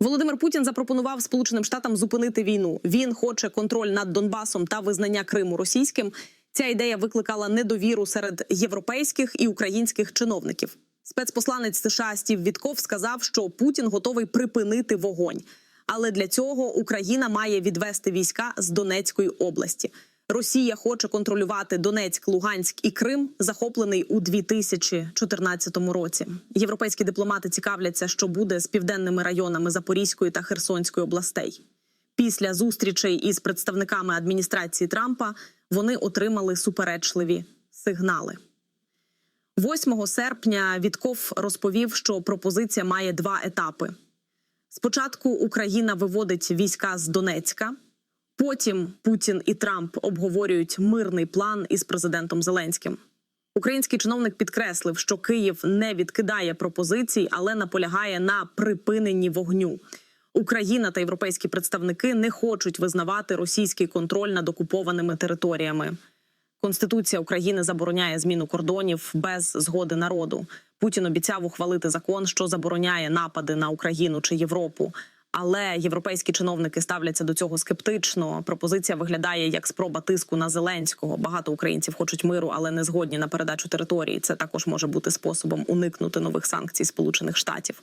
Володимир Путін запропонував Сполученим Штатам зупинити війну. Він хоче контроль над Донбасом та визнання Криму російським. Ця ідея викликала недовіру серед європейських і українських чиновників. Спецпосланець США Стів Вітков сказав, що Путін готовий припинити вогонь. Але для цього Україна має відвести війська з Донецької області. Росія хоче контролювати Донецьк, Луганськ і Крим, захоплений у 2014 році. Європейські дипломати цікавляться, що буде з південними районами Запорізької та Херсонської областей. Після зустрічей із представниками адміністрації Трампа вони отримали суперечливі сигнали. 8 серпня Вітков розповів, що пропозиція має два етапи. Спочатку Україна виводить війська з Донецька. Потім Путін і Трамп обговорюють мирний план із президентом Зеленським. Український чиновник підкреслив, що Київ не відкидає пропозицій, але наполягає на припиненні вогню. Україна та європейські представники не хочуть визнавати російський контроль над окупованими територіями. Конституція України забороняє зміну кордонів без згоди народу. Путін обіцяв ухвалити закон, що забороняє напади на Україну чи Європу. Але європейські чиновники ставляться до цього скептично. Пропозиція виглядає як спроба тиску на Зеленського. Багато українців хочуть миру, але не згодні на передачу території. Це також може бути способом уникнути нових санкцій Сполучених Штатів.